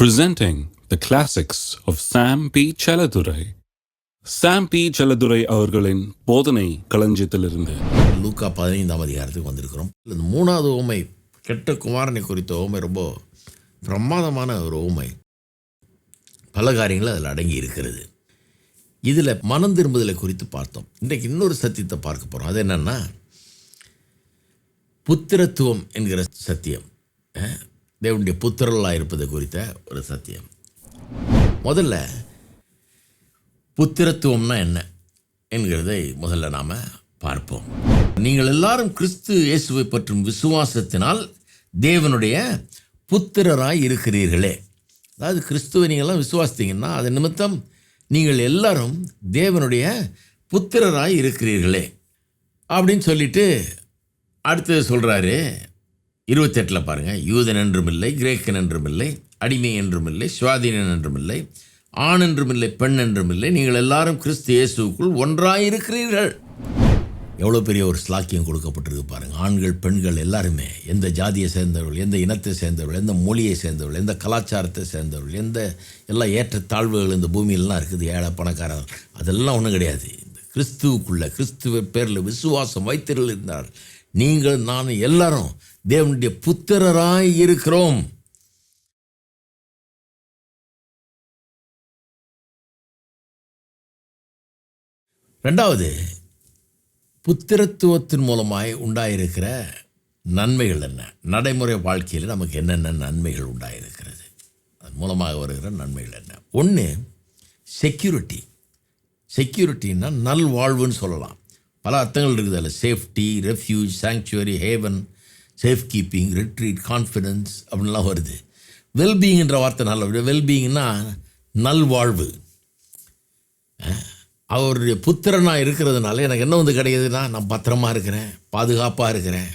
presenting the classics of Sam P. Chaladurai. Sam P Chaladurai அவர்களின் போதனை களஞ்சியத்திலிருந்து. லூக்கா பதினைந்தாம் அதிகாரத்துக்கு வந்திருக்கிறோம். இந்த மூணாவது ஓமை கெட்ட குமாரனை குறித்த ஓமை ரொம்ப பிரமாதமான ஒரு ஓமை. பல காரியங்கள் அதில் அடங்கி இருக்கிறது. இதில் மனம் திரும்புதலை குறித்து பார்த்தோம். இன்றைக்கு இன்னொரு சத்தியத்தை பார்க்க போகிறோம் அது என்னென்னா புத்திரத்துவம் என்கிற சத்தியம். தேவனுடைய புத்திரர்களாக இருப்பது குறித்த ஒரு சத்தியம். முதல்ல புத்திரத்துவம்னா என்ன என்கிறதை முதல்ல நாம் பார்ப்போம். நீங்கள் எல்லாரும் கிறிஸ்து இயேசுவை பற்றும் விசுவாசத்தினால் தேவனுடைய புத்திரராய் இருக்கிறீர்களே. அதாவது கிறிஸ்துவை நீங்கள்லாம் விசுவாசித்தீங்கன்னா அது நிமித்தம் நீங்கள் எல்லாரும் தேவனுடைய புத்திரராய் இருக்கிறீர்களே. அப்படின்னு சொல்லிட்டு அடுத்தது சொல்கிறாரு இருபத்தெட்டில் பாருங்கள் யூதன் என்றும் இல்லை கிரேக்கன் என்றும் இல்லை அடிமை என்றும் இல்லை சுவாதீனன் என்றும் இல்லை ஆண் என்றும் இல்லை பெண் என்றும் இல்லை. நீங்கள் எல்லாரும் கிறிஸ்து இயேசுவுக்குள் ஒன்றாய் இருக்கிறீர்கள் எவ்வளோ பெரிய ஒரு ஸ்லாக்கியம் கொடுக்கப்பட்டிருக்கு பாருங்கள் ஆண்கள் பெண்கள் எல்லாருமே எந்த ஜாதியை சேர்ந்தவர்கள் எந்த இனத்தை சேர்ந்தவர்கள் எந்த மொழியை சேர்ந்தவர்கள் எந்த கலாச்சாரத்தை சேர்ந்தவர்கள் எந்த எல்லா ஏற்றத்தாழ்வுகள் இந்த பூமியிலலாம் இருக்குது ஏழை பணக்காரர் அதெல்லாம் ஒன்றும் கிடையாது. இந்த கிறிஸ்துவுக்குள்ளே கிறிஸ்துவ பேரில் விசுவாசம் வைத்திருந்தார். நீங்கள் நான் எல்லாரும் தேவனுடைய புத்திரராய் இருக்கிறோம். ரெண்டாவது புத்திரத்துவத்தின் மூலமாய் உண்டாயிருக்கிற நன்மைகள் என்ன? நடைமுறை வாழ்க்கையில் நமக்கு என்னென்ன நன்மைகள் உண்டாயிருக்கிறது? அது மூலமாக வருகிற நன்மைகள் என்ன? ஒன்று செக்யூரிட்டி செக்யூரிட்டின்னா நல்வாழ்வுன்னு சொல்லலாம். பல அர்த்தங்கள் இருக்குது அதில். Safety refuge sanctuary haven safe keeping retreat confidence அப்படின்லாம் வருது. வெல்பீயிங்ன்ற வார்த்தை நல்ல வெல்பீயிங்னா நல்வாழ்வு. அவருடைய புத்திரனாக இருக்கிறதுனால எனக்கு என்ன வந்து கிடைக்குதுன்னா நான் பத்திரமா இருக்கிறேன் பாதுகாப்பாக இருக்கிறேன்.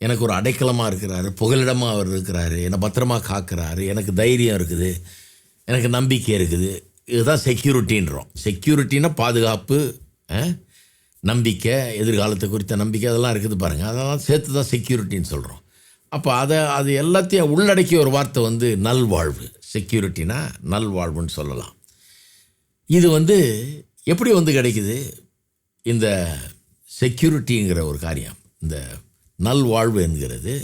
எனக்கு ஒரு அடைக்கலமாக இருக்கிறாரு புகலிடமாக அவர் இருக்கிறாரு என்னை பத்திரமா காக்கிறாரு எனக்கு தைரியம் இருக்குது எனக்கு நம்பிக்கை இருக்குது. இதுதான் செக்யூரிட்டின்றோம் செக்யூரிட்டின்னா பாதுகாப்பு நம்பிக்கை எதிர்காலத்தை குறித்த நம்பிக்கை அதெல்லாம் இருக்குது பாருங்கள் அதெல்லாம் சேர்த்து தான் செக்யூரிட்டின்னு சொல்கிறோம் அப்போ அதை அது எல்லாத்தையும் உள்ளடக்கிய ஒரு வார்த்தை வந்து நல்வாழ்வு. செக்யூரிட்டினா நல்வாழ்வுன்னு சொல்லலாம். இது வந்து எப்படி வந்து கிடைக்குது? இந்த செக்யூரிட்டிங்கிற ஒரு காரியம் இந்த நல்வாழ்வு என்கிறது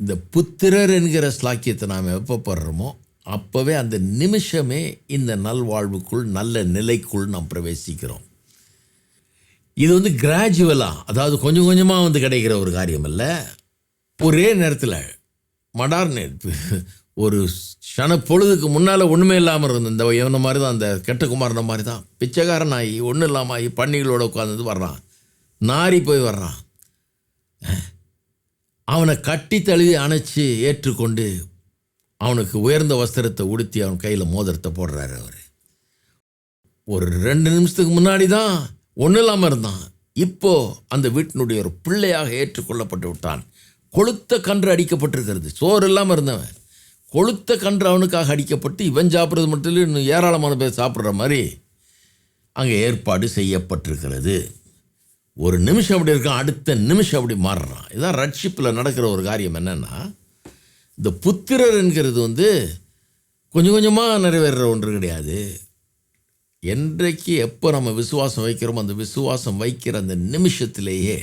இந்த புத்திரர் என்கிற ஸ்லாக்கியத்தை நாம் எப்போ அப்போவே அந்த நிமிஷமே இந்த நல்வாழ்வுக்குள் நல்ல நிலைக்குள் நாம் பிரவேசிக்கிறோம். இது வந்து கிராஜுவலாக அதாவது கொஞ்சம் கொஞ்சமாக வந்து கிடைக்கிற ஒரு காரியம் இல்லை ஒரே நேரத்தில் மடார்னு ஒரு க்ஷண பொழுதுக்கு முன்னால் ஒன்றுமே இல்லாமல் இருந்த இந்த இவனை மாதிரி தான் அந்த கெட்ட குமாரன மாதிரி தான் பிச்சைக்காரன் ஆகி ஒன்றும் இல்லாமல் ஆகி பன்னிகளோட உட்காந்து வர்றான். நாரி போய் வர்றான். அவனை கட்டி தழுவி அணைச்சி ஏற்றுக்கொண்டு அவனுக்கு உயர்ந்த வஸ்திரத்தை உடுத்தி அவன் கையில் மோதிரத்தை போடுறாரு அவர். ஒரு ரெண்டு நிமிஷத்துக்கு முன்னாடி தான் ஒன்றும் இல்லாமல் இருந்தான். இப்போ அந்த வீட்டினுடைய ஒரு பிள்ளையாக ஏற்றுக்கொள்ளப்பட்டு விட்டான். கொளுத்த கன்று அடிக்கப்பட்டிருக்கிறது. சோறு இல்லாமல் இருந்தவன். கொளுத்த கன்று அவனுக்காக அடிக்கப்பட்டு இவன் சாப்பிட்றது மட்டும் இல்லை இன்னும் ஏராளமான பேர் சாப்பிட்ற மாதிரி அங்கே ஏற்பாடு செய்யப்பட்டிருக்கிறது. ஒரு நிமிஷம் அப்படி இருக்கான் அடுத்த நிமிஷம் அப்படி மாறுறான். இதுதான் ரட்சிப்பில் நடக்கிற ஒரு காரியம் என்னென்னா இந்த புத்திரர் என்கிறது வந்து கொஞ்சம் கொஞ்சமாக நிறைவேறுற ஒன்று கிடையாது. என்றைக்கு எப்போ நம்ம விசுவாசம் வைக்கிறோமோ அந்த விசுவாசம் வைக்கிற அந்த நிமிஷத்திலேயே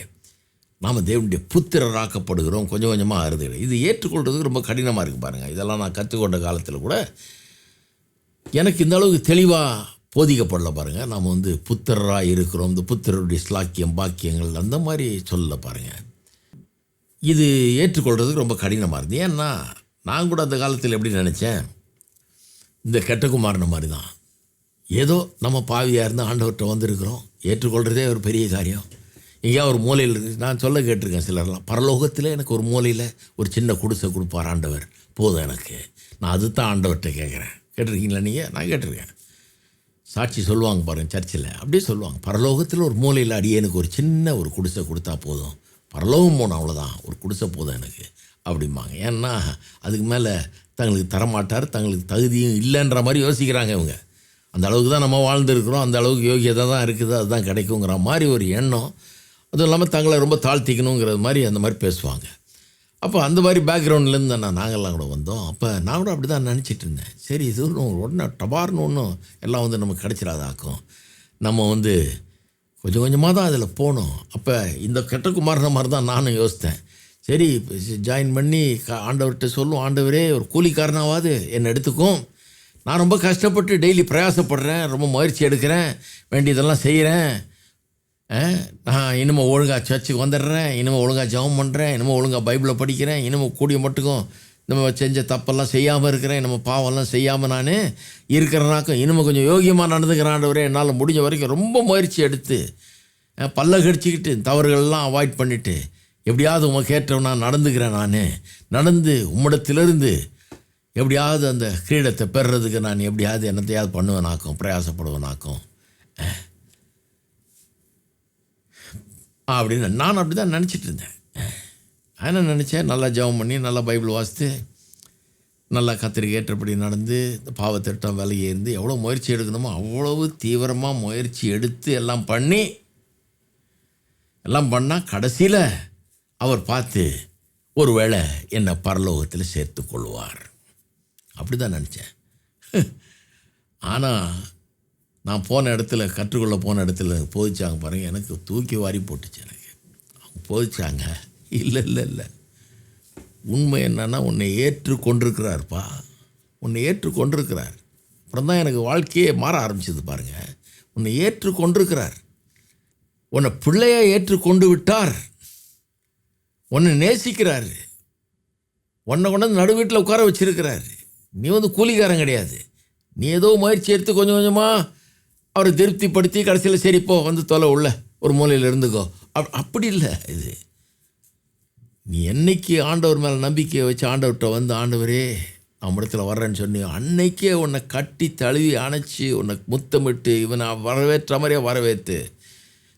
நாம் தேவனுடைய புத்திரராக்கப்படுகிறோம். கொஞ்சம் கொஞ்சமாக அறுது இது ஏற்றுக்கொள்றதுக்கு ரொம்ப கடினமாக இருக்குது பாருங்கள் இதெல்லாம் நான் கற்றுக்கொண்ட காலத்தில் கூட எனக்கு இந்த அளவுக்கு தெளிவாக போதிக்கப்படல பாருங்கள் நாம் வந்து புத்திரராக இருக்கிறோம். இந்த புத்திரருடைய ஸ்லாக்கியம் பாக்கியங்கள் அந்த மாதிரி சொல்லல பாருங்கள் இது ஏற்றுக்கொள்கிறதுக்கு ரொம்ப கடினமாக இருந்தது ஏன்னா நான் கூட அந்த காலத்தில் எப்படி நினச்சேன்? இந்த கெட்டகுமாரன மாதிரி தான் ஏதோ நம்ம பாவியாக இருந்து ஆண்டவர்கிட்ட வந்திருக்கிறோம். ஏற்றுக்கொள்கிறதே ஒரு பெரிய காரியம். எங்கேயா ஒரு மூலையில் இருக்கு. நான் சொல்ல கேட்டிருக்கேன் சிலர்லாம். பரலோகத்தில் எனக்கு ஒரு மூலையில் ஒரு சின்ன குடிசை கொடுப்பார் ஆண்டவர். போதும் எனக்கு. நான் அது தான் ஆண்டவர்கிட்ட கேட்குறேன். கேட்டிருக்கீங்களா நீங்கள் நான் கேட்டிருக்கேன். சாட்சி சொல்லுவாங்க பாருங்கள் சர்ச்சில். அப்படியே சொல்லுவாங்க. பரலோகத்தில் ஒரு மூலையில் அடியே எனக்கு ஒரு சின்ன ஒரு குடிசை கொடுத்தா போதும். பரலோகம் போன அவ்வளோதான் ஒரு குடிசை போதும் எனக்கு. அப்படிம்பாங்க. ஏன்னா அதுக்கு மேலே தங்களுக்கு தரமாட்டார் தங்களுக்கு தகுதியும் இல்லைன்ற மாதிரி யோசிக்கிறாங்க இவங்க. அந்த அளவுக்கு தான் நம்ம வாழ்ந்துருக்கிறோம் அந்த அளவுக்கு யோகியதை தான் இருக்குது அதுதான் கிடைக்குங்கிற மாதிரி ஒரு எண்ணம். அதுவும் இல்லாமல் தங்களை ரொம்ப தாழ்த்திக்கணுங்கிறது மாதிரி அந்த மாதிரி பேசுவாங்க. அப்போ அந்த மாதிரி பேக்ரவுண்ட்லேருந்து நான் நாங்கள்லாம் கூட வந்தோம். அப்போ நான் கூட அப்படி தான் நினச்சிட்டு இருந்தேன். சரி இது ஒன்றும் உடனே டபார்னு ஒன்றும் எல்லாம் வந்து நமக்கு கிடைச்சிடாதாக்கும். நம்ம வந்து கொஞ்சம் கொஞ்சமாக தான் அதில் போனோம். அப்போ இந்த கெட்ட குமாரன மாதிரி தான் நானும் யோசித்தேன். சரி ஜாயின் பண்ணி க- ஆண்டவர்கிட்ட சொல்லும் ஆண்டவரே ஒரு கூலிக்காரனாவது என்னை எடுத்துக்கும். நான் ரொம்ப கஷ்டப்பட்டு டெய்லி பிரயாசப்படுறேன் ரொம்ப முயற்சி எடுக்கிறேன் வேண்டியதெல்லாம் செய்கிறேன் நான் இனிமேல் ஒழுங்காக சர்ச்சுக்கு வந்துடுறேன் இனிமேல் ஒழுங்காக ஜபம் பண்ணுறேன் இனிமேல் ஒழுங்காக பைபிளை படிக்கிறேன் இனிமேல் கூடிய மட்டுக்கும் நம்ம செஞ்ச தப்பெல்லாம் செய்யாமல் இருக்கிறேன் நம்ம பாவம்லாம் செய்யாமல் நான் இருக்கிறனாக்கும் இனிமேல் கொஞ்சம் யோகியமாக நடந்துக்கிறான்றவரே என்னால் முடிஞ்ச வரைக்கும் ரொம்ப முயற்சி எடுத்து பல்ல கடிச்சிக்கிட்டு தவறுகள்லாம் அவாய்ட் பண்ணிவிட்டு எப்படியாவது உமக்கு நான் நடந்துக்கிறேன் நான். நடந்து உம்மிடத்திலிருந்து எப்படியாவது அந்த கிரீடத்தை பெறுறதுக்கு நான் எப்படியாவது என்னத்தையாவது பண்ணுவேனாக்கும் பிரயாசப்படுவேனாக்கும். அப்படின்னு நான் அப்படி தான் நினச்சிட்டு இருந்தேன். என்ன நினச்சேன்? நல்லா ஜெபம் பண்ணி நல்லா பைபிள் வாசித்து நல்லா கத்திரிக்கை ஏற்றபடி நடந்து இந்த பாவத்திட்டம் விலையேந்து இருந்து எவ்வளோ முயற்சி எடுக்கணுமோ அவ்வளவு தீவிரமாக முயற்சி எடுத்து எல்லாம் பண்ணி எல்லாம் பண்ணால் கடைசியில் அவர் பார்த்து ஒருவேளை என்னை பரலோகத்தில் சேர்த்து கொள்வார். அப்படி தான் நினச்சேன். ஆனால் நான் போன இடத்துல கற்றுக்கொள்ள போன இடத்துல போதிச்சாங்க பாருங்கள் எனக்கு தூக்கி வாரி போட்டுச்சு எனக்கு. அவங்க போதிச்சாங்க. இல்லை இல்லை இல்லை. உண்மை என்னன்னா உன்னை ஏற்று கொண்டிருக்கிறார்ப்பா உன்னை ஏற்று கொண்டிருக்கிறார் அப்புறம் தான் எனக்கு வாழ்க்கையே மாற ஆரம்பிச்சது பாருங்கள் உன்னை ஏற்று கொண்டிருக்கிறார் உன்னை பிள்ளையாக ஏற்று கொண்டு விட்டார். உன்னை நேசிக்கிறார். உன்னை கொண்டு நடு வீட்டில் உட்கார வச்சிருக்கிறாரு. நீ வந்து கூலிக்காரன் கிடையாது. நீ ஏதோ முயற்சி எடுத்து கொஞ்சம் கொஞ்சமாக அவரை திருப்திப்படுத்தி கடைசியில் சரி போ வந்து தொலை உள்ள ஒரு மூலையில் இருந்துக்கோ. அப் அப்படி இல்லை இது. நீ என்னைக்கு ஆண்டவர் மேலே நம்பிக்கையை வச்சு ஆண்டவர்கிட்ட வந்து ஆண்டவரே நான் இடத்துல வர்றேன்னு சொன்னி அன்னைக்கே உன்னை கட்டி தழுவி அணைச்சி உன்னை முத்தமிட்டு இவனை வரவேற்ற மாதிரியே வரவேற்று.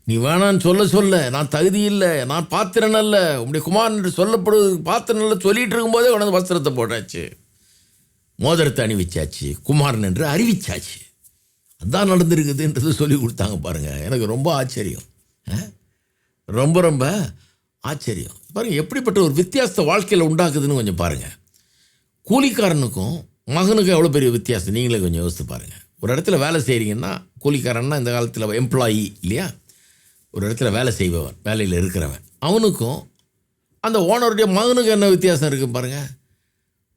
நீ வேணான்னு சொல்ல சொல்ல நான் தகுதி இல்லை நான் பாத்திரன் அல்ல. உங்களுடைய குமார் என்று சொல்லப்படுவது பாத்திரன் இல்லை சொல்லிகிட்டு இருக்கும்போதே உனது வஸ்திரத்தை போட்டாச்சு. மோதிரத்தை அணிவிச்சாச்சு குமாரன் என்று அறிவிச்சாச்சு. அதான் நடந்திருக்குதுன்றது சொல்லி கொடுத்தாங்க பாருங்கள் எனக்கு ரொம்ப ஆச்சரியம். ஆ? ரொம்ப ரொம்ப ஆச்சரியம். பாருங்கள் எப்படிப்பட்ட ஒரு வித்தியாசத்தை வாழ்க்கையில் உண்டாக்குதுன்னு கொஞ்சம் பாருங்கள் கூலிக்காரனுக்கும் மகனுக்கும் எவ்வளோ பெரிய வித்தியாசம்? நீங்களே கொஞ்சம் யோசித்து பாருங்கள் ஒரு இடத்துல வேலை செய்கிறீங்கன்னா கூலிக்காரன்னா இந்த காலத்தில் எம்ப்ளாயி இல்லையா? ஒரு இடத்துல வேலை செய்பவன் வேலையில் இருக்கிறவன். அவனுக்கும் அந்த ஓனருடைய மகனுக்கு என்ன வித்தியாசம் இருக்குது பாருங்கள்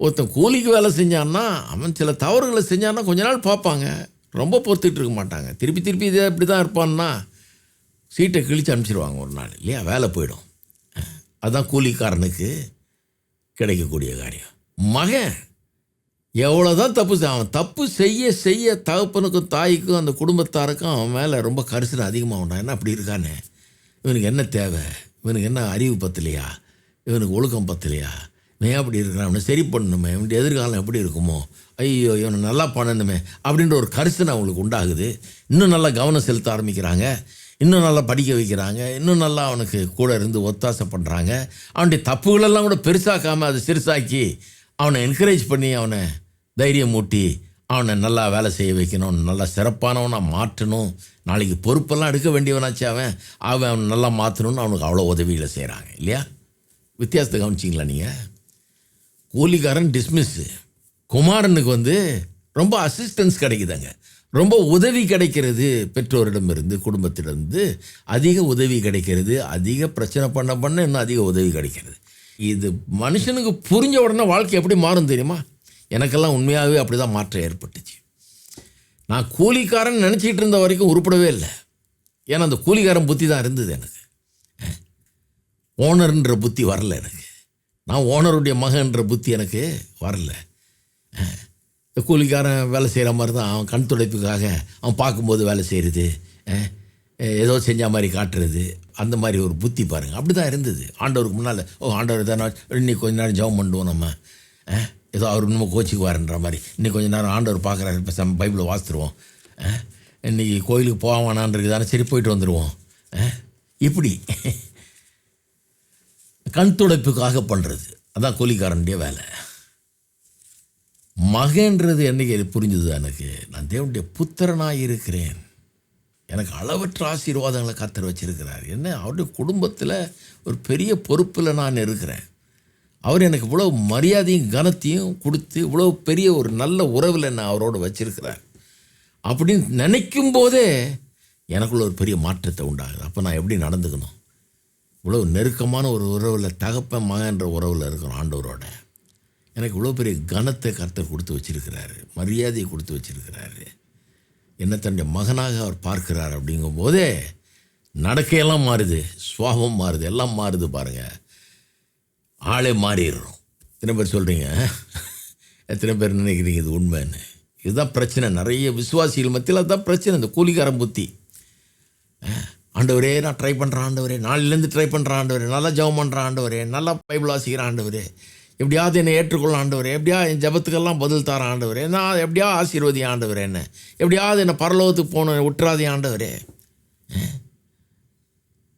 ஒருத்தன் கூலிக்கு வேலை செஞ்சான்னா அவன் சில தவறுகளை செஞ்சான்னா கொஞ்ச நாள் பார்ப்பாங்க. ரொம்ப பொறுத்துட்டு இருக்க மாட்டாங்க. திருப்பி திருப்பி இதே இப்படி தான் இருப்பான்னா சீட்டை கிழிச்சு அனுப்பிச்சிருவாங்க ஒரு நாள். இல்லையா? வேலை போயிடும். அதுதான் கூலிக்காரனுக்கு கிடைக்கக்கூடிய காரியம். மகன் எவ்வளோ தான் தப்பு அவன் தப்பு செய்ய செய்ய தகப்பனுக்கும் தாய்க்கும் அந்த குடும்பத்தாருக்கும் அவன் மேலே ரொம்ப கரிசனை அதிகமாக உண்டான் என்ன அப்படி இருக்கானே? இவனுக்கு என்ன தேவை? இவனுக்கு என்ன அறிவு பத்தலையா? இவனுக்கு ஒழுக்கம் பத்தலையா? ஏன் அப்படி இருக்கிறேன் அவனை சரி பண்ணணுமே. அவனுடைய எதிர்காலம் எப்படி இருக்குமோ? ஐயோ இவனை நல்லா பண்ணணுமே அப்படின்ற ஒரு கருத்து அவங்களுக்கு உண்டாகுது. இன்னும் நல்லா கவனம் செலுத்த ஆரம்பிக்கிறாங்க. இன்னும் நல்லா படிக்க வைக்கிறாங்க. இன்னும் நல்லா அவனுக்கு கூட இருந்து ஒத்தாசை பண்ணுறாங்க அவனுடைய தப்புகளெல்லாம் கூட பெருசாக்காமல் அதை சிறுசாக்கி அவனை என்கரேஜ் பண்ணி அவனை தைரியம் மூட்டி அவனை நல்லா வேலை செய்ய வைக்கணும். நல்லா சிறப்பானவனாக மாற்றணும். நாளைக்கு பொறுப்பெல்லாம் எடுக்க வேண்டியவனாச்சு அவன். அவன் அவனை நல்லா மாற்றணும்னு அவனுக்கு அவ்வளோ உதவிகளை செய்கிறாங்க இல்லையா? வித்தியாசத்தை கவனிச்சிங்களா நீங்கள் கூலிக்காரன் டிஸ்மிஸ்ஸு குமாரனுக்கு வந்து ரொம்ப அசிஸ்டன்ஸ் கிடைக்குதாங்க. ரொம்ப உதவி கிடைக்கிறது பெற்றோரிடமிருந்து குடும்பத்திலிருந்து. அதிக உதவி கிடைக்கிறது அதிக பிரச்சனை பண்ண பண்ண இன்னும் அதிக உதவி கிடைக்கிறது. இது மனுஷனுக்கு புரிஞ்ச உடனே வாழ்க்கை எப்படி மாறும் தெரியுமா? எனக்கெல்லாம் உண்மையாகவே அப்படி தான் மாற்றம் ஏற்பட்டுச்சு. நான் கூலிக்காரன் நினச்சிக்கிட்டு இருந்த வரைக்கும் உருப்படவே இல்லை. ஏன்னா அந்த கூலிக்காரன் புத்தி தான் இருந்தது எனக்கு. ஓனர்ன்ற புத்தி வரல எனக்கு. நான் ஓனருடைய மகன்ற புத்தி எனக்கு வரல. கூலிக்காரன் வேலை செய்கிற மாதிரி தான் அவன் கண் துடைப்புக்காக அவன் பார்க்கும்போது வேலை செய்கிறது ஏதோ செஞ்ச மாதிரி காட்டுறது அந்த மாதிரி ஒரு புத்தி பாருங்கள் அப்படி தான் இருந்தது. ஆண்டவருக்கு முன்னால் ஓ ஆண்டவர் தானே இன்னைக்கு கொஞ்ச நேரம் ஜெபம் பண்ணுவோம் நம்ம. ஏதோ அவர் இன்னும் கோச்சிக்குவாருன்ற மாதிரி. இன்னைக்கு கொஞ்ச நேரம் ஆண்டவர் பார்க்குறாரு இப்போ சம் பைபிளை வாசித்துருவோம். இன்றைக்கி இன்னைக்கு கோயிலுக்கு போவானான்றது தானே சரி போயிட்டு வந்துடுவோம் இப்படி. கண் துடைப்புக்காக பண்ணுறது அதான் கூலிக்காரனுடைய வேலை. மகன்றது என்னைக்கு புரிஞ்சுது எனக்கு? நான் தேவனுடைய புத்திரனாக இருக்கிறேன். எனக்கு அளவற்ற ஆசீர்வாதங்களை கத்தர் வச்சுருக்கிறார். என்ன? அவருடைய குடும்பத்தில் ஒரு பெரிய பொறுப்பில் நான் இருக்கிறேன். அவர் எனக்கு இவ்வளோ மரியாதையும் கனத்தையும் கொடுத்து இவ்வளோ பெரிய ஒரு நல்ல உறவில் நான் அவரோடு வச்சுருக்கிறார். அப்படின்னு நினைக்கும் போதே எனக்குள்ள ஒரு பெரிய மாற்றத்தை உண்டாகுது. அப்போ நான் எப்படி நடந்துக்கணும்? இவ்வளோ நெருக்கமான ஒரு உறவில் தகப்பன் மகன்ற உறவில் இருக்கிறோம் ஆண்டவரோட. எனக்கு இவ்வளோ பெரிய கனத்தை கர்த்தர் கொடுத்து வச்சிருக்கிறாரு. மரியாதையை கொடுத்து வச்சிருக்கிறாரு. என்ன தன்னுடைய மகனாக அவர் பார்க்கிறார் அப்படிங்கும் போதே நடக்கையெல்லாம் மாறுது சுவாபம் மாறுது எல்லாம் மாறுது பாருங்கள் ஆளே மாறிடுறோம். எத்தனை பேர் சொல்கிறீங்க எத்தனை பேர் நினைக்கிறீங்க இது உண்மைன்னு? இதுதான் பிரச்சனை. நிறைய விசுவாசிகள் மத்தியில் அதுதான் பிரச்சனை இந்த கூலிக்காரன் புத்தி. ஆண்டவரே நான் ட்ரை பண்ணுறேன் ஆண்டவரே. நாளிலேருந்து ட்ரை பண்ணுறேன் ஆண்டவரே. நல்லா ஜெபம் பண்ணுறேன் ஆண்டவரே. நல்லா பைபிள் வாசிக்கிறேன் ஆண்டவரே. எப்படியாவது என்னை ஏற்றுக்கொள்ள ஆண்டவர். எப்படியா என் ஜெபத்துக்கெல்லாம் பதில் தர ஆண்டவர். நான் எப்படியா ஆசீர்வதி ஆண்டவர் என்ன. எப்படியாவது என்னை பரலோகத்துக்கு போகணும் விட்டுறாதே ஆண்டவரே.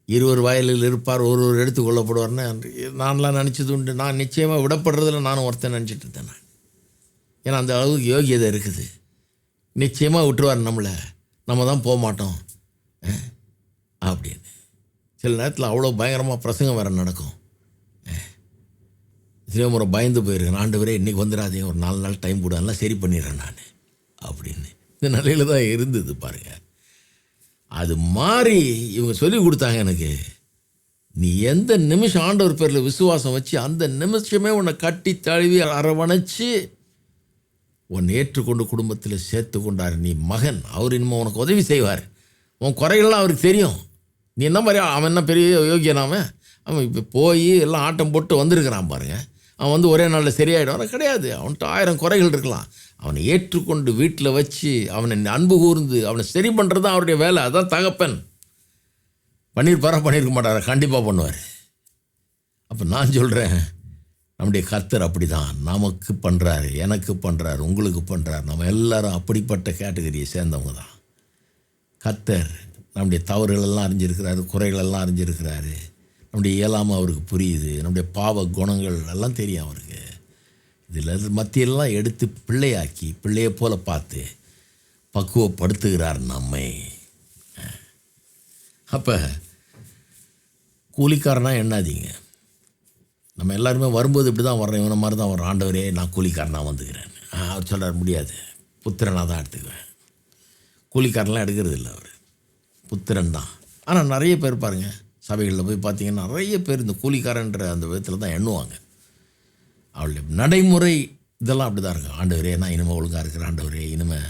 இருவர் வயலில் இருப்பார் ஒருவர் எடுத்து கொள்ளப்படுவார்னு நான்லாம் நினச்சது உண்டு. நான் நிச்சயமாக விடப்படுறதில் நானும் ஒருத்தன் நினச்சிட்டு இருந்தேன் நான். ஏன்னா அந்த அளவுக்கு யோகியதை இருக்குது. நிச்சயமாக விட்டுருவார் நம்மளை. நம்ம தான் போக மாட்டோம் ஆ? அப்படின்னு. சில நேரத்தில் அவ்வளோ பயங்கரமாக பிரசங்கம் வேறு நடக்கும். சிவமுறை பயந்து போயிருக்கேன் ஆண்டவரே இன்றைக்கி வந்துடாதே ஒரு நாலு நாள் டைம் கூட சரி பண்ணிடுறேன் நான் அப்படின்னு. இந்த நிலையில் தான் இருந்தது பாருங்கள் அது மாறி இவங்க சொல்லி கொடுத்தாங்க எனக்கு நீ எந்த நிமிஷம் ஆண்டவர் பேரில் விசுவாசம் வச்சு அந்த நிமிஷமே உன்னை கட்டி தழுவி அரவணைச்சு உன்னை ஏற்றுக்கொண்டு குடும்பத்தில் சேர்த்து கொண்டார் நீ மகன் அவர் இனிமேல் உனக்கு உதவி செய்வார். உன் குறைகள்லாம் அவருக்கு தெரியும். நீ என்ன மாதிரி அவன் என்ன பெரிய யோகியனாம அவன்? இப்போ போய் எல்லாம் ஆட்டம் போட்டு வந்திருக்கிறான் பாருங்கள் அவன் வந்து ஒரே நாளில் சரியாயிடுவான் கிடையாது. அவன்கிட்ட ஆயிரம் குறைகள் இருக்கலாம். அவனை ஏற்றுக்கொண்டு வீட்டில் வச்சு அவனை அன்பு கூர்ந்து அவனை சரி பண்ணுறது தான் அவருடைய வேலை. அதான் தகப்பன். பண்ணியிருப்பாரா பண்ணியிருக்க மாட்டாரா. கண்டிப்பாக பண்ணுவார். அப்போ நான் சொல்கிறேன் நம்முடைய கர்த்தர் அப்படி தான் நமக்கு பண்ணுறாரு எனக்கு பண்ணுறாரு உங்களுக்கு பண்ணுறாரு நம்ம எல்லாரும் அப்படிப்பட்ட கேட்டகரியை சேர்ந்தவங்க தான் கத்தர் நம்முடைய தவறுகளெல்லாம் அறிஞ்சிருக்கிறாரு குறைகளெல்லாம் அறிஞ்சிருக்கிறாரு. நம்முடைய இயலாமல் அவருக்கு புரியுது. நம்முடைய பாவ குணங்கள் எல்லாம் தெரியும் அவருக்கு. இதில் மத்தியெல்லாம் எடுத்து பிள்ளையாக்கி பிள்ளையை போல பார்த்து பக்குவப்படுத்துகிறார் நம்மை. அப்போ கூலிக்காரனா என்னாதீங்க? நம்ம எல்லாருமே வரும்போது இப்படி தான் வர்றோம் இவனை மாதிரி தான் வர்றோம் ஆண்டவரே நான் கூலிக்காரனாக வந்துக்கிறேன் அவர் சொல்கிறார் முடியாது. புத்திரனாக தான் எடுத்துக்குவேன். கூலிக்காரன்லாம் எடுக்கிறது இல்லை அவர். புத்திரன் தான். ஆனால் நிறைய பேர் பாருங்க சபைகளில் போய் பார்த்தீங்கன்னா நிறைய பேர் இந்த கூலிக்காரன்ற அந்த விதத்தில் தான் எண்ணுவாங்க. அவளுடைய நடைமுறை இதெல்லாம் அப்படி தான் இருக்கும் ஆண்டவரே நான் இனிமேல் ஒழுங்காக இருக்கிற ஆண்டவரே இனிமேல்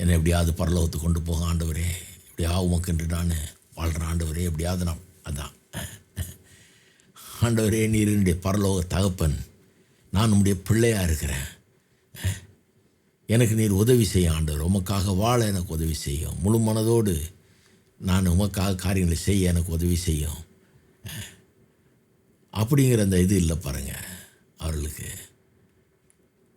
என்னை எப்படியாவது பரலோகத்துக்கு கொண்டு போக ஆண்டவரே. எப்படியாவது உமக்கென்று நான் வாழ்கிறேன் ஆண்டவரே எப்படியாவது நான் அதான் ஆண்டவரே நீர் என்னுடைய பரலோக தகப்பன். நான் உம்முடைய பிள்ளையாக இருக்கிறேன். எனக்கு நீர் உதவி செய்ய ஆண்டவர் உமக்காக வாழ எனக்கு உதவி செய்யும். முழு மனதோடு நான் உமக்காக காரியங்களை செய்ய எனக்கு உதவி செய்யும். அப்படிங்கிற அந்த இது இல்லை பாருங்கள் அவர்களுக்கு.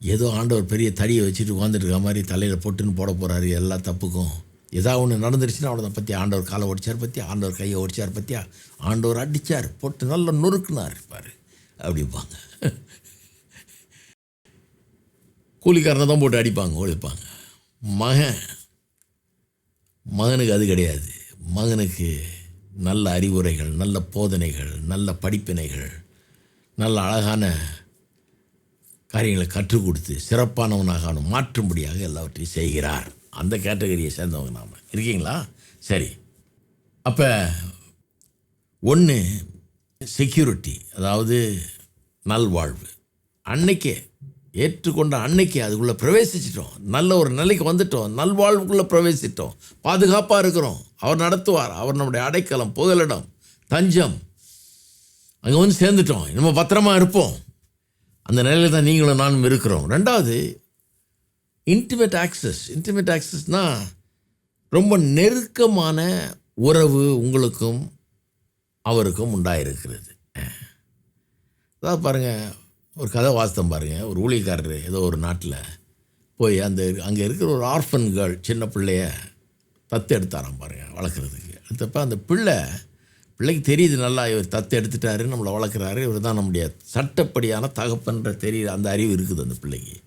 ஏதோ ஆண்டவர் பெரிய தடியை வச்சுட்டு உட்காந்துட்டு இருக்க மாதிரி தலையில் போட்டுன்னு போட போகிறாரு எல்லா தப்புக்கும். ஏதாவது ஒன்று நடந்துருச்சுன்னா அவனை பற்றி ஆண்டவர் காலை ஒடிச்சார் பற்றி ஆண்டவர் கையை ஒடிச்சார் பற்றியா ஆண்டவர் அடித்தார் போட்டு நல்லா நொறுக்குனார் பாரு. அப்படிம்பாங்க கூலிக்காரனை தான் போட்டு அடிப்பாங்க ஒழிப்பாங்க மகன் மகனுக்கு அது கிடையாது. மகனுக்கு நல்ல அறிவுரைகள் நல்ல போதனைகள் நல்ல படிப்பினைகள் நல்ல அழகான காரியங்களை கற்றுக் கொடுத்து சிறப்பானவனாக மாற்றும்படியாக எல்லாவற்றையும் செய்கிறார். அந்த கேட்டகரியை சேர்ந்தவங்க நாம். இருக்கீங்களா? சரி. அப்போ ஒன்று செக்யூரிட்டி அதாவது நல்வாழ்வு. அன்னைக்கே ஏற்றுக்கொண்ட அன்னைக்கு அதுக்குள்ளே பிரவேசிச்சிட்டோம். நல்ல ஒரு நிலைக்கு வந்துட்டோம். நல்வாழ்வுக்குள்ளே பிரவேசிட்டோம் பாதுகாப்பாக இருக்கிறோம். அவர் நடத்துவார். அவர் நம்முடைய அடைக்கலம் புகலிடம் தஞ்சம். அங்கே வந்து சேர்ந்துட்டோம். நம்ம பத்திரமா இருப்போம். அந்த நிலையில் தான் நீங்களும் நானும் இருக்கிறோம். ரெண்டாவது இன்டிமேட் ஆக்சஸ் இன்டிமேட் ஆக்சஸ்னால் ரொம்ப நெருக்கமான உறவு உங்களுக்கும் அவருக்கும் உண்டாயிருக்கிறது. அதாவது பாருங்கள் ஒரு கதை வாஸ்தம் பாருங்கள் ஒரு ஊழியக்காரர் ஏதோ ஒரு நாட்டில் போய் அந்த அங்கே இருக்கிற ஒரு ஆர்ஃபன் கேர்ள் சின்ன பிள்ளைய தத்து எடுத்தாராம் பாருங்கள் வளர்க்குறதுக்கு. அடுத்தப்போ அந்த பிள்ளை பிள்ளைக்கு தெரியுது நல்லா இவர் தத்து எடுத்துட்டாரு நம்மளை வளர்க்குறாரு இவர் தான் நம்முடைய சட்டப்படியான தகப்பன்ற தெரியுது அந்த அறிவு இருக்குது அந்த பிள்ளைக்கு.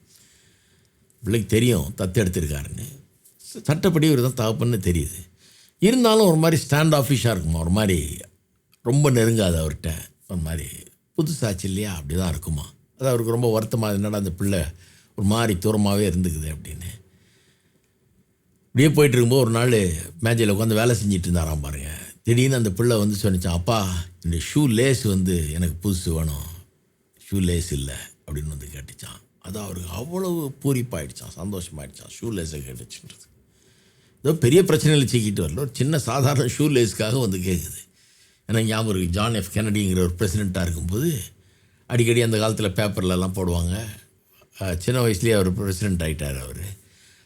பிள்ளைக்கு தெரியும் தத்து எடுத்திருக்காருன்னு. சட்டப்படி இவர் தான் தகப்பன்னு தெரியுது. இருந்தாலும் ஒரு மாதிரி ஸ்டாண்ட் ஆஃபீஸாக இருக்குமா? ஒரு மாதிரி ரொம்ப நெருங்காது அவர்கிட்ட. ஒரு மாதிரி புதுசாச்சு இல்லையா? அப்படி தான் இருக்குமா? அது அவருக்கு ரொம்ப வருத்தமாக என்னடா அந்த பிள்ளை ஒரு மாதிரி தூரமாகவே இருந்துக்குது அப்படின்னு. இப்படியே போயிட்டு இருக்கும்போது ஒரு நாள் மேஜையில் உட்காந்து வேலை செஞ்சுட்டு இருந்தாராம் பாருங்கள் திடீர்னு அந்த பிள்ளை வந்து சொன்னிச்சான் அப்பா இந்த ஷூ லேஸ் வந்து எனக்கு புதுசு வேணும். ஷூ லேஸ் இல்லை அப்படின்னு வந்து கேட்டுச்சான் அது அவருக்கு அவ்வளவு பூரிப்பாயிடுச்சான் சந்தோஷமாயிடுச்சான் ஷூ லேஸை கேட்டுச்சுன்றது. ஏதோ பெரிய பிரச்சனையில் சிக்கிட்டு வரல ஒரு சின்ன சாதாரண ஷூ லேஸ்க்காக வந்து கேட்குது எனக்கு ஞாபகம் இருக்குது ஜான் எஃப் கெனடிங்கிற ஒரு பிரசிடெண்ட்டாக இருக்கும்போது அடிக்கடி அந்த காலத்தில் பேப்பர்லலாம் போடுவாங்க. சின்ன வயசுலேயே அவர் பிரசிடெண்ட் ஆகிட்டார் அவர்.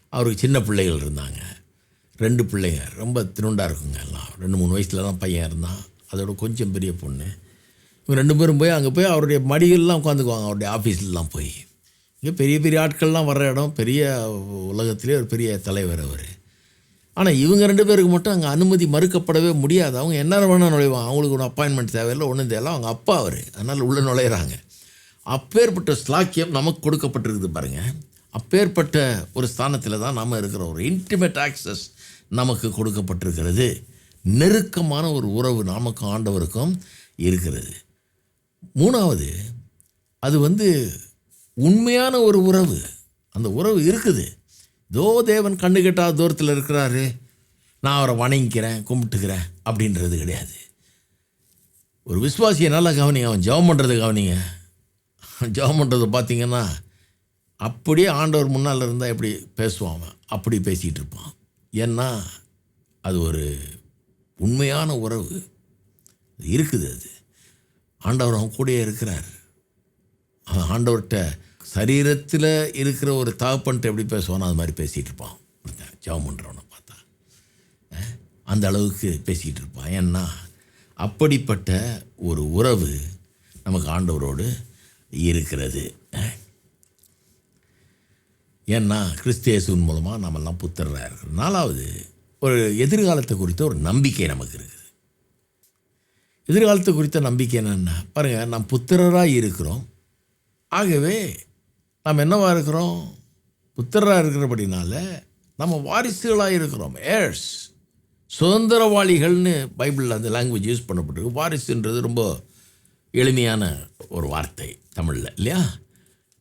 அவருக்கு சின்ன பிள்ளைகள் இருந்தாங்க. ரெண்டு பிள்ளைங்க ரொம்ப திருண்டாக இருக்குங்க எல்லாம். ரெண்டு மூணு வயசில் தான் பையன் இருந்தான். அதோட கொஞ்சம் பெரிய பொண்ணு. இவங்க ரெண்டு பேரும் போய் அங்கே போய் அவருடைய மடிகள்லாம் உட்காந்துக்குவாங்க அவருடைய ஆஃபீஸ்லாம் போய். இங்கே பெரிய பெரிய ஆட்கள்லாம் வர்ற இடம் பெரிய உலகத்திலே ஒரு பெரிய தலைவர் அவர். ஆனால் இவங்க ரெண்டு பேருக்கு மட்டும் அங்கே அனுமதி மறுக்கப்படவே முடியாது. அவங்க என்ன வேணால் நுழைவாங்க. அவங்களுக்கு ஒரு அப்பாயின்மெண்ட் தேவையில்லை ஒன்றும் தேவையில்லை. அவங்க அப்பா அவர். அதனால் உள்ளே நுழையிறாங்க. அப்பேற்பட்ட ஸ்லாக்கியம் நமக்கு கொடுக்கப்பட்டிருக்குது பாருங்கள் அப்பேற்பட்ட ஒரு ஸ்தானத்தில் தான் நாம் இருக்கிற ஒரு இன்டிமேட் ஆக்சஸ் நமக்கு கொடுக்கப்பட்டிருக்கிறது. நெருக்கமான ஒரு உறவு நமக்கும் ஆண்டவருக்கும் இருக்கிறது. மூணாவது அது வந்து உண்மையான ஒரு உறவு. அந்த உறவு இருக்குது. தோ தேவன் கண்ணு கெட்டாத தூரத்தில் இருக்கிறாரு. நான் அவரை வணங்கிக்கிறேன் கும்பிட்டுக்கிறேன் அப்படின்றது கிடையாது. ஒரு விஸ்வாசியை நல்லா கவனிங்க அவன் ஜெபம் பண்ணுறது கவனிங்க. ஜெபம் பண்ணுறது பார்த்தீங்கன்னா அப்படியே ஆண்டவர் முன்னால் இருந்தால் எப்படி பேசுவான் அவன்? அப்படி பேசிகிட்டு இருப்பான். ஏன்னா அது ஒரு உண்மையான உறவு. அது இருக்குது அது. ஆண்டவர் அவன் கூடயே இருக்கிறார். அவன் ஆண்டவர்கிட்ட சரீரத்தில் இருக்கிற ஒரு தகப்பன்ட்டு எப்படி பேசுவானோ அது மாதிரி பேசிகிட்டு இருப்பான். ஒருத்தன் ஜெபம் பண்ணுறவனை பார்த்தா. அந்த அளவுக்கு பேசிக்கிட்டு இருப்பான். ஏன்னா அப்படிப்பட்ட ஒரு உறவு நமக்கு ஆண்டவரோடு இருக்கிறது. ஏன்னா கிறிஸ்தியேசுவின் மூலமாக நம்மெல்லாம் புத்திரராக இருக்கிறோம். நாலாவது ஒரு எதிர்காலத்தை குறித்த ஒரு நம்பிக்கை நமக்கு இருக்குது. எதிர்காலத்தை குறித்த நம்பிக்கை என்னென்னா பாருங்கள் நாம் புத்திரராக இருக்கிறோம். ஆகவே நாம் என்னவா இருக்கிறோம்? புத்திரராக இருக்கிறபடினால நம்ம வாரிசுகளாக இருக்கிறோம். ஏர்ஸ் சுதந்திரவாளிகள்னு பைபிளில் அந்த லாங்குவேஜ் யூஸ் பண்ணப்பட்டிருக்கு. வாரிசுன்றது ரொம்ப எளிமையான ஒரு வார்த்தை தமிழில் இல்லையா?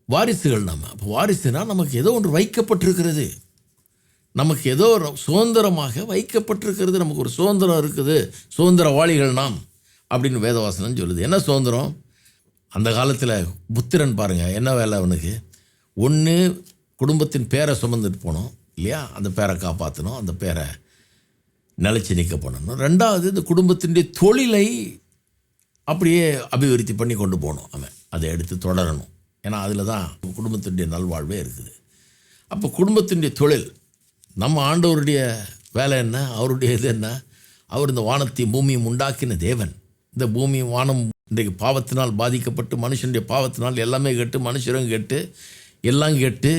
வாரிசுகள் நம்ம. அப்போ வாரிசுனா நமக்கு ஏதோ ஒன்று வைக்கப்பட்டிருக்கிறது. நமக்கு ஏதோ ஒரு சுதந்திரமாக வைக்கப்பட்டிருக்கிறது. நமக்கு ஒரு சுதந்திரம் இருக்குது. சுதந்திரவாளிகள் நாம் அப்படின்னு வேதவாசனம் சொல்லுது. என்ன சுதந்திரம்? அந்த காலத்தில் புத்திரன் பாருங்கள் என்ன வேலை அவனுக்கு? ஒன்று குடும்பத்தின் பேரை சுமந்துட்டு போகணும் இல்லையா? அந்த பேரை காப்பாற்றணும் அந்த பேரை நிலச்சி நிற்க பண்ணணும் ரெண்டாவது இந்த குடும்பத்தினுடைய தொழிலை அப்படியே அபிவிருத்தி பண்ணி கொண்டு போகணும் அவன். அதை எடுத்து தொடரணும். ஏன்னா அதில் தான் குடும்பத்தினுடைய நல்வாழ்வே இருக்குது. அப்போ குடும்பத்தினுடைய தொழில் நம்ம ஆண்டவருடைய வேலை என்ன? அவருடைய இது என்ன? அவர் இந்த வானத்தையும் பூமியும் உண்டாக்கின தேவன். இந்த பூமி வானம் இன்றைக்கு பாவத்தினால் பாதிக்கப்பட்டு மனுஷனுடைய பாவத்தினால் எல்லாமே கெட்டு மனுஷரும் கெட்டு எல்லாம் கேட்டு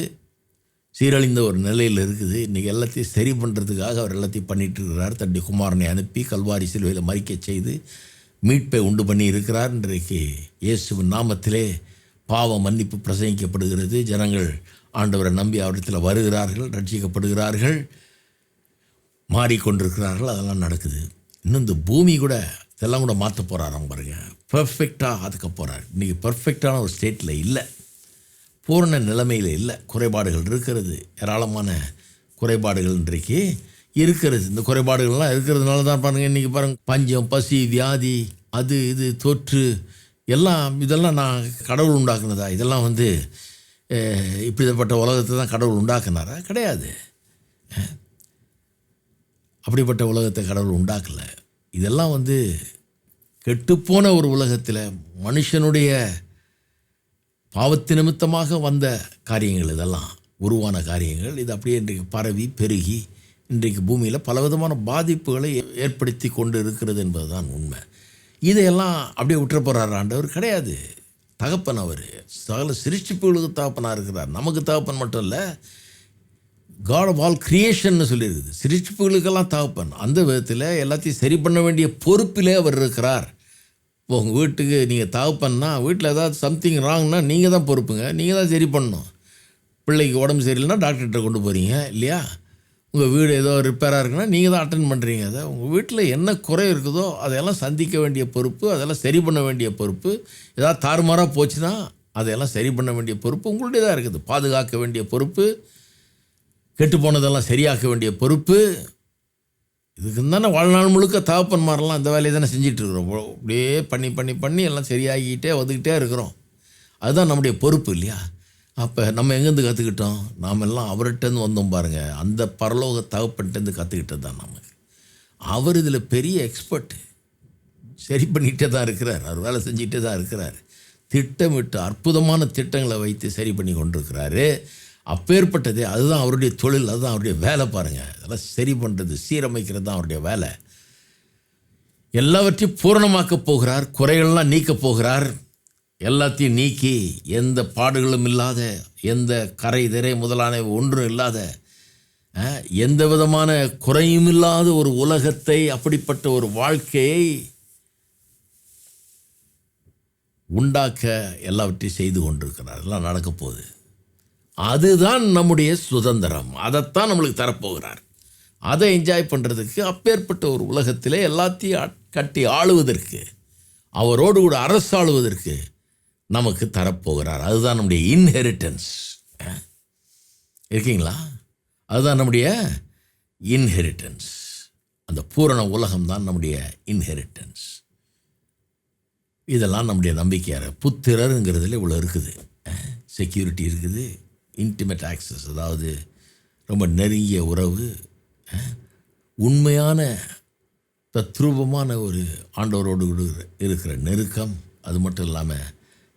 சீரழிந்த ஒரு நிலையில் இருக்குது. இன்றைக்கி எல்லாத்தையும் சரி பண்ணுறதுக்காக அவர் எல்லாத்தையும் பண்ணிகிட்டு இருக்கிறார் தன்னுடைய குமாரனை அனுப்பி கல்வாரி சிலுவையில் மறிக்க செய்து மீட்பை உண்டு பண்ணி இருக்கிறார். இன்றைக்கு இயேசுவின் நாமத்திலே பாவ மன்னிப்பு பிரசங்கிக்கப்படுகிறது. ஜனங்கள் ஆண்டவரை நம்பி அவரிடத்தில் வருகிறார்கள் ரட்சிக்கப்படுகிறார்கள் மாறிக்கொண்டிருக்கிறார்கள். அதெல்லாம் நடக்குது. இன்னும் இந்த பூமி கூட இதெல்லாம் கூட மாற்ற போகிறாராம் பாருங்க. பர்ஃபெக்டாக அதுக்க போகிறார் இன்றைக்கி பர்ஃபெக்டான ஒரு ஸ்டேட்டில் இல்லை. பூரண நிலைமையில் இல்லை. குறைபாடுகள் இருக்கிறது. ஏராளமான குறைபாடுகள் இன்றைக்கு இருக்கிறது. இந்த குறைபாடுகள்லாம் இருக்கிறதுனால தான் பாருங்கள் இன்றைக்கி பாருங்கள் பஞ்சம் பசி வியாதி அது இது தொற்று எல்லாம் இதெல்லாம் நான் கடவுள் உண்டாக்குனதா? இதெல்லாம் வந்து இப்படிப்பட்ட உலகத்தை தான் கடவுள் உண்டாக்குனாரா? கிடையாது. அப்படிப்பட்ட உலகத்தை கடவுள் உண்டாக்கலை. இதெல்லாம் வந்து கெட்டுப்போன ஒரு உலகத்தில் மனுஷனுடைய பாவத்து நிமித்தமாக வந்த காரியங்கள் இதெல்லாம் உருவான காரியங்கள். இது அப்படியே இன்றைக்கு பரவி பெருகி இன்றைக்கு பூமியில் பலவிதமான பாதிப்புகளை ஏற்படுத்தி கொண்டு இருக்கிறது என்பது தான் உண்மை. இதையெல்லாம் அப்படியே விட்டுற போகிறார் ஆண்டவர். கிடையாது. தகப்பன் அவர். சகல சிருஷ்டிப்புகளுக்கு தகப்பனாக இருக்கிறார். நமக்கு தகப்பன் மட்டும் இல்லை காட் ஆஃப் ஆல் கிரியேஷன்னு சொல்லியிருக்குது. சிருஷ்டிப்புகளுக்கெல்லாம் தகப்பன். அந்த விதத்தில் எல்லாத்தையும் சரி பண்ண வேண்டிய பொறுப்பிலே அவர் இருக்கிறார். உங்கள் வீட்டுக்கு நீங்கள் தகப்பன்னா வீட்டில் ஏதாவது சம்திங் ராங்னா நீங்கள் தான் பொறுப்புங்க. நீங்கள் தான் சரி பண்ணணும். பிள்ளைக்கு உடம்பு சரியில்லைன்னா டாக்டர்கிட்ட கொண்டு போகிறீங்க இல்லையா? உங்கள் வீடு ஏதோ ரிப்பேராக இருக்குன்னா நீங்கள் தான் அட்டன் பண்ணுறீங்க அதை உங்கள் வீட்டில் என்ன குறை இருக்குதோ அதையெல்லாம் சந்திக்க வேண்டிய பொறுப்பு அதெல்லாம் சரி பண்ண வேண்டிய பொறுப்பு. ஏதாவது தாறுமாறாக போச்சுன்னா அதையெல்லாம் சரி பண்ண வேண்டிய பொறுப்பு உங்களுடைய தான் இருக்குது. பாதுகாக்க வேண்டிய பொறுப்பு கெட்டு போனதெல்லாம் சரியாக்க வேண்டிய பொறுப்பு. இதுக்கு தானே வாழ்நாள் முழுக்க தகப்பன்மாரெல்லாம் இந்த வேலையை தானே செஞ்சிட்ருக்குறோம் அப்படியே பண்ணி பண்ணி பண்ணி எல்லாம் சரியாகிக்கிட்டே வந்துக்கிட்டே இருக்கிறோம். அதுதான் நம்முடைய பொறுப்பு இல்லையா? அப்போ நம்ம எங்கேருந்து கற்றுக்கிட்டோம் நாம் எல்லாம் அவர்கிட்டருந்து வந்தோம் பாருங்கள் அந்த பரலோக தகப்பன்ட்டேருந்து கற்றுக்கிட்டது தான் நமக்கு அவர் இதில் பெரிய எக்ஸ்பர்ட்டு சரி பண்ணிகிட்டே தான் இருக்கிறார். அவர் வேலை செஞ்சுக்கிட்டே தான் இருக்கிறார். திட்டமிட்டு அற்புதமான திட்டங்களை வைத்து சரி பண்ணி கொண்டிருக்கிறாரு. அப்பேற்பட்டது அதுதான் அவருடைய தொழில் அதுதான் அவருடைய வேலை பாருங்கள் அதெல்லாம் சரி பண்ணுறது சீரமைக்கிறது தான் அவருடைய வேலை. எல்லாவற்றையும் பூரணமாக்கப் போகிறார் குறைகள்லாம் நீக்கப் போகிறார். எல்லாத்தையும் நீக்கி எந்த பாடுகளும் இல்லாத எந்த கரை திரை முதலான ஒன்றும் இல்லாத எந்த விதமான குறையும் இல்லாத ஒரு உலகத்தை அப்படிப்பட்ட ஒரு வாழ்க்கையை உண்டாக்க எல்லாவற்றையும் செய்து கொண்டிருக்கிறார். எல்லாம் நடக்கப்போகுது அதுதான் நம்முடைய சுதந்திரம். அதைத்தான் நம்மளுக்கு தரப்போகிறார். அதை என்ஜாய் பண்ணுறதுக்கு அப்பேற்பட்ட ஒரு உலகத்திலே எல்லாத்தையும் கட்டி ஆளுவதற்கு அவரோடு கூட அரசாளுவதற்கு நமக்கு தரப்போகிறார். அதுதான் நம்முடைய இன்ஹெரிட்டன்ஸ் இருக்கீங்களா? அதுதான் நம்முடைய இன்ஹெரிட்டன்ஸ் அந்த பூரண உலகம் தான் நம்முடைய இன்ஹெரிட்டன்ஸ் இதெல்லாம் நம்முடைய நம்பிக்கையார் புத்திரருங்கிறதுல இவ்வளோ இருக்குது. செக்யூரிட்டி இருக்குது. இன்டிமேட் ஆக்சஸ் அதாவது ரொம்ப நெருங்கிய உறவு உண்மையான தத்ரூபமான ஒரு ஆண்டவரோடு இருக்கிற நெருக்கம் அது மட்டும் இல்லாமல்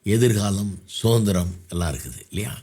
எதிர்காலம் சுதந்திரம் எல்லாம் இருக்குது இல்லையா?